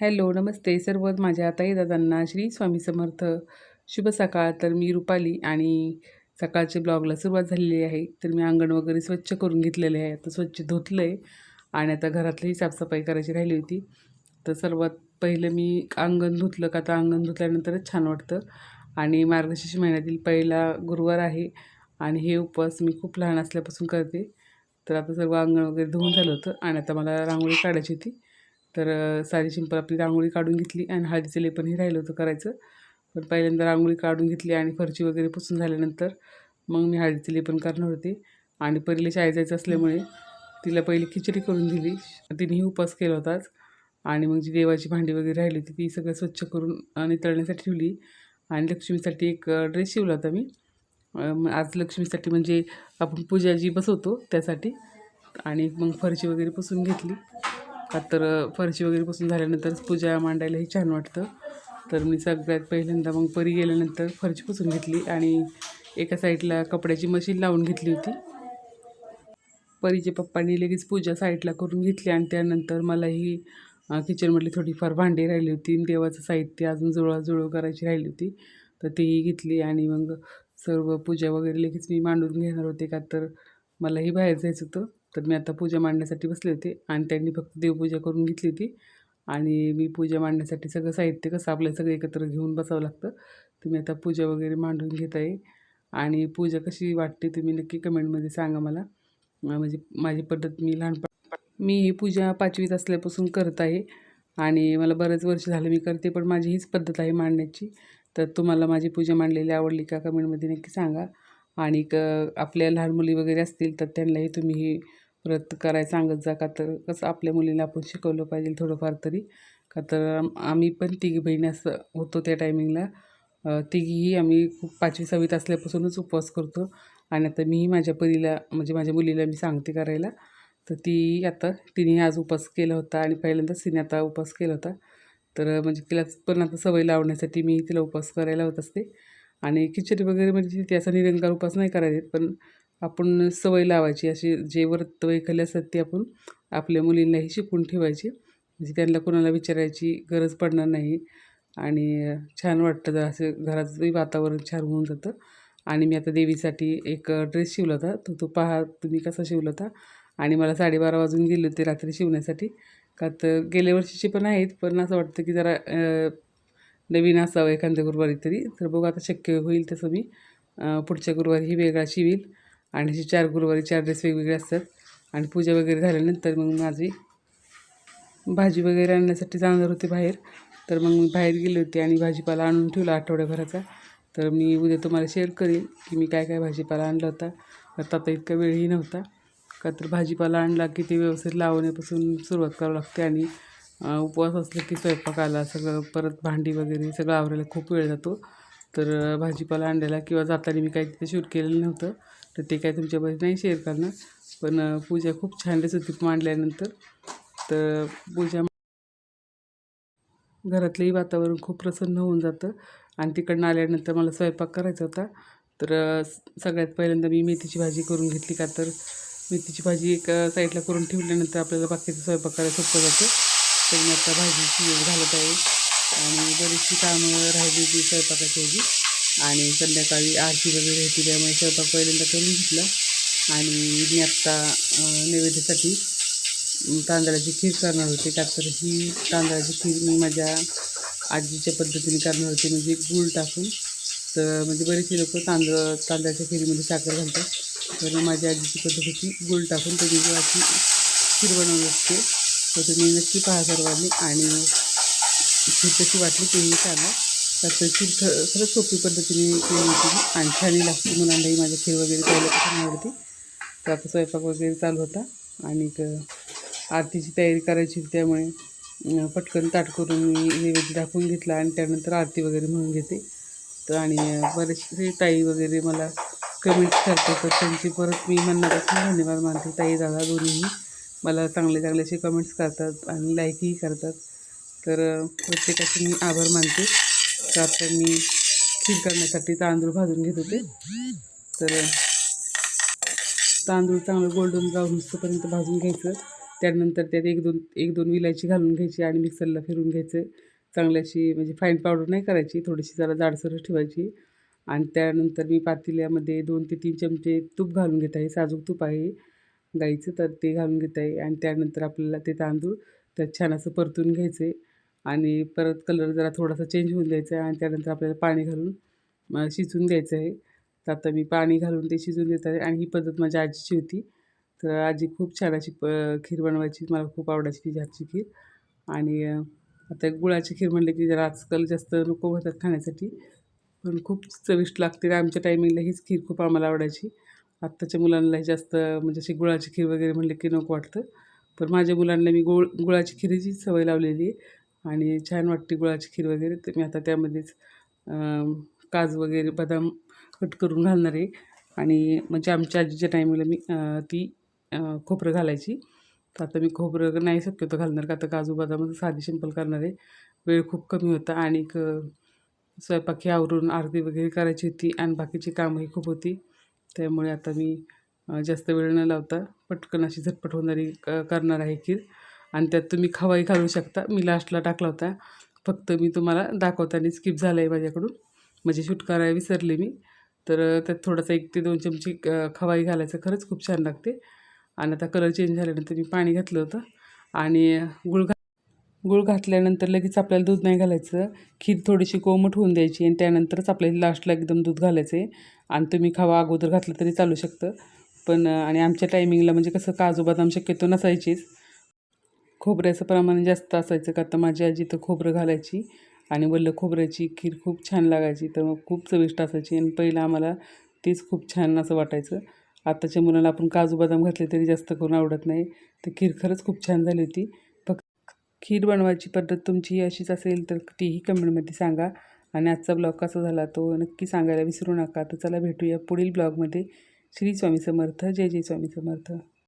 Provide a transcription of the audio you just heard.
Hello नमस्ते. सर्व माझ्या ताई दादांना श्री स्वामी समर्थ. शुभ सकाळ. तर मी रुपाली आणि सकाळच्या ब्लॉगला सुरुवात झालेली आहे. तर मी अंगण वगैरे स्वच्छ करून घेतलेले आहे. आता स्वच्छ धुतलं आहे आणि आता घरातलीही साफसफाई करायची राहिली होती. तर सर्वात पहिलं मी अंगण धुतलं का तर अंगण धुतल्यानंतरच छान वाटतं. आणि मार्गशीर्ष महिन्यातील पहिला गुरुवार आहे आणि हे उपवास मी खूप लहान असल्यापासून करते. तर आता सर्व अंगण वगैरे धुवून झालं होतं आणि आता मला रांगोळी काढायची होती. तर साधी सिंपल आपली रांगोळी काढून घेतली आणि हळदीचं लेपनही राहिलं होतं करायचं. पण पहिल्यांदा रांगोळी काढून घेतली आणि फरची वगैरे पुसून झाल्यानंतर मग मी हळदीचं लेपन करणार होते. आणि पहिले शाळेत जायचं असल्यामुळे तिला पहिली खिचडी करून दिली. तिनेही उपवास केला होताच आणि मग जी देवाची भांडी वगैरे राहिली होती ती सगळं स्वच्छ करून नितळण्यासाठी ठेवली. आणि लक्ष्मीसाठी एक ड्रेस शिवला होता मी. मग आज लक्ष्मीसाठी म्हणजे आपण पूजा जी बसवतो त्यासाठी. आणि मग फरची वगैरे पुसून घेतली. का तर फरशी वगैरे पुसून झाल्यानंतरच पूजा मांडायलाही छान वाटतं. तर मी सगळ्यात पहिल्यांदा मग परी गेल्यानंतर फरशी पुसून घेतली आणि एका साईडला कपड्याची मशीन लावून घेतली होती. परीचे पप्पांनी लगेच पूजा साईडला करून घेतली आणि त्यानंतर मलाही किचनमधली थोडीफार भांडी राहिली होती आणि देवाचं साहित्य अजून जुळवाजुळव करायची राहिली होती. तर तीही घेतली आणि मग सर्व पूजा वगैरे लगेच मी मांडून घेणार होते का तर मलाही बाहेर जायचं होतं. तर मी आता पूजा मांडण्यासाठी बसले होते आणि त्यांनी फक्त देवपूजा करून घेतली होती. आणि मी पूजा मांडण्यासाठी सगळं साहित्य कसं आपलं सगळं एकत्र घेऊन बसावं लागतं तुम्ही आता पूजा वगैरे मांडून घेत आहे. आणि पूजा कशी वाटते तुम्ही नक्की कमेंटमध्ये सांगा मला. म्हणजे माझी पद्धत मी लहानपण मी ही पूजा पाचवीत असल्यापासून करत आहे. आणि मला बरेच वर्ष झालं मी करते पण माझी हीच पद्धत आहे मांडण्याची. तर तुम्हाला माझी पूजा मांडलेली आवडली का कमेंटमध्ये नक्की सांगा. आणि क आपल्या लहान मुली वगैरे असतील तर त्यांनाही तुम्ही ही व्रत करायला सांगत जा का तर कसं आपल्या मुलीला आपण शिकवलं पाहिजे थोडंफार तरी. का तर आम्ही पण तिघी बहिणी असं होतो त्या टायमिंगला. तिघीही आम्ही खूप पाचवी सहावीत असल्यापासूनच उपवास करतो. आणि आता मीही माझ्या परीला म्हणजे माझ्या मुलीला मी सांगते करायला. तर ती आता तिने आज उपवास केला होता आणि पहिल्यांदाच तिने आता उपवास केला होता. तर म्हणजे तिला पण आता सवय लावण्यासाठी मी तिला उपवास करायला होत असते. आणि खिचडी वगैरे म्हणजे ती असा निरंकार उपवास नाही करायचे पण आपण सवय लावायची अशी जे व्रत वैकल्य असतात ते आपण आपल्या मुलींनाही शिकून ठेवायची म्हणजे त्यांना कोणाला विचारायची गरज पडणार नाही आणि छान वाटतं जर असं घराचंही वातावरण छान होऊन जातं. आणि मी आता देवीसाठी एक ड्रेस शिवला होता तो तो पहा तुम्ही कसा शिवला होता. आणि मला साडेबारा वाजून गेले होते रात्री शिवण्यासाठी. का तर गेल्या वर्षीचे पण आहेत पण असं वाटतं की जरा नवीन असावं एखाद्या गुरुवारी तरी. तर बघू आता शक्य होईल तसं मी पुढच्या गुरुवारी ही वेगळा शिवील. आणि असे चार गुरुवारी चार ड्रेस वेगवेगळे असतात. आणि पूजा वगैरे झाल्यानंतर मग माझी भाजी वगैरे आणण्यासाठी जाणार होते बाहेर. तर मग मी बाहेर गेले होते आणि भाजीपाला आणून ठेवला आठवड्याभराचा. तर मी उद्या तुम्हाला शेअर करेन की मी काय काय भाजीपाला आणला होता. तर आता इतका वेळही नव्हता. का तर भाजीपाला आणला की ते व्यवस्थित लावण्यापासून सुरुवात करावं लागते आणि उपवास असलं की स्वयंपाकाला सगळं परत भांडी वगैरे सगळं आवरायला खूप वेळ जातो. तर भाजीपाला आणलेला किंवा जाताना मी काही तिथे शूट केलेलं नव्हतं. तर ते काय तुमच्यामध्ये नाही शेअर करणार. पण पूजा खूप छान होती मांडल्यानंतर तर पूजा घरातलंही वातावरण खूप प्रसन्न होऊन जातं. आणि तिकडनं आल्यानंतर मला स्वयंपाक करायचा होता. तर सगळ्यात पहिल्यांदा मी मेथीची भाजी करून घेतली का तर मेथीची भाजी एका साईडला करून ठेवल्यानंतर आपल्याला बाकीचं स्वयंपाक करायला सोपं जातं. तर मी आता भाजी घालत आहे. आणि बरीचशी कामं राहिली होती स्वयंपाकाची ह्याची आणि संध्याकाळी आरती वगैरे होती त्यामुळे स्वयंपाक पहिल्यांदा करून घेतला. आणि मी आत्ता नैवेद्यासाठी तांदळाची खीर करणार होते. का तर ही तांदळाची खीर मी माझ्या आजीच्या पद्धतीने करणार होते. म्हणजे गूळ टाकून. तर म्हणजे बरेचसे लोक तांदळ तांदळाच्या खिरीमध्ये साखर घालतात. तर माझ्या आजीची पद्धत होती गूळ टाकून त्याची अशी खीर बनवली असते तर तुम्ही नक्की पहा सर्वांनी. आणि खीर कशी वाटली तेही सांगा तर खीर ख खरंच सोपी पद्धतीने केली होती आणि छानही लागते मुलांनाही माझी खीर वगैरे पहिल्यापासून आवडते तर आता स्वयंपाक वगैरे चालू होता. आणि आरतीची तयारी करायची त्यामुळे पटकन ताट करून मी नैवेद्य दाखवून घेतला आणि त्यानंतर आरती वगैरे म्हणून घेते. तर आणि बरेचसे ताई वगैरे मला कमेंट्स करतात. तर त्यांची परत मी मनापासून धन्यवाद मानते. ताई दादा दोन्हीही मला चांगले चांगले असे कमेंट्स करतात आणि लाईकही करतात. तर प्रत्येकाचे मी आभार मानते. तर आता मी खीर करण्यासाठी तांदूळ भाजून घेत होते. तर तांदूळ चांगलं गोल्डन ब्राऊन होईपर्यंत भाजून घ्यायचं. त्यानंतर त्यात एक दोन एक दोन विलायची घालून घ्यायची आणि मिक्सरला फिरून घ्यायचं. चांगल्याशी म्हणजे फाईन पावडर नाही करायची थोडीशी जरा जाडसर ठेवायची. आणि त्यानंतर मी पातेल्यामध्ये दोन ते तीन चमचे तूप घालून घेत आहे. साजूक तूप आहे गाईचं तर ते घालून घेत आहे. आणि त्यानंतर आपल्याला ते तांदूळ त्यात छान असं परतून घ्यायचं. आहे आणि परत कलर जरा थोडासा चेंज होऊन द्यायचा आहे आणि त्यानंतर आपल्याला पाणी घालून शिजून द्यायचं आहे. तर आता मी पाणी घालून ते शिजवून देत आहे आणि ही पद्धत माझ्या आजीची होती. तर आजी खूप छान अशी प खीर बनवायची. मला खूप आवडायची तिची आजची खीर. आणि आता गुळाची खीर म्हणले की जरा आजकाल जास्त नको होतात खाण्यासाठी पण खूप चविष्ट लागते. आमच्या टायमिंगला हीच खीर खूप आम्हाला आवडायची. आत्ताच्या मुलांनाही जास्त म्हणजे अशी गुळाची खीर वगैरे म्हणले की नको वाटतं. पण माझ्या मुलांना मी गुळ गुळाची खिरीची सवय लावलेली आहे. आणि छान वाटते गुळाची खीर वगैरे. तर मी आता त्यामध्येच काजू वगैरे बदाम कट करून घालणार आहे. आणि म्हणजे आमच्या आजीच्या टायमिंगला मी ती खोबरं घालायची. तर आता मी खोबरं नाही शक्यतो घालणार का आता काजू बदाम साधी सिंपल करणार आहे. वेळ खूप कमी होता आणि स्वयंपाकी आवरून आरती वगैरे करायची होती आणि बाकीची कामंही खूप होती. त्यामुळे आता मी जास्त वेळ न लावता पटकन अशी झटपट होणारी क करणार आहे खीर. आणि त्यात तुम्ही खवाई घालू शकता. मी लास्टला टाकला होता. फक्त मी तुम्हाला दाखवताना स्किप झालं आहे माझ्याकडून. म्हणजे शूट करायला विसरले मी. तर त्यात थोडासा एक ते दोन चमची खवाई घालायचं खरंच खूप छान लागते. आणि आता कलर चेंज झाल्यानंतर मी पाणी घातलं होतं. आणि गुळ घा गुळ घातल्यानंतर लगेच आपल्याला दूध नाही घालायचं. खीर थोडीशी कोमट होऊन द्यायची आणि त्यानंतरच आपल्याला लास्टला एकदम दूध घालायचं आहे आणि तुम्ही खावा अगोदर घातलं तरी चालू शकतं. पण आणि आमच्या टायमिंगला म्हणजे कसं काजू बदाम शक्यतो नसायचीच. खोबऱ्याचं प्रमाण जास्त असायचं का? तर माझी आजी तर खोबरं घालायची आणि वल्ल खोबऱ्याची खीर खूप छान लागायची तर मग खूप चविष्ट असायची आणि पहिलं आम्हाला तीच खूप छान असं वाटायचं. आताच्या मुलांना आपण काजू बदाम घातले तरी जास्त करून आवडत नाही. तर खीर खरंच खूप छान झाली होती. फक्त खीर बनवायची पद्धत तुमची अशीच असेल तर तीही कमेंटमध्ये सांगा. आणि आजचा ब्लॉग कसा झाला तो नक्की सांगायला विसरू नका. तर चला भेटूया पुढील ब्लॉगमध्ये. श्री स्वामी समर्थ. जय जय स्वामी समर्थ.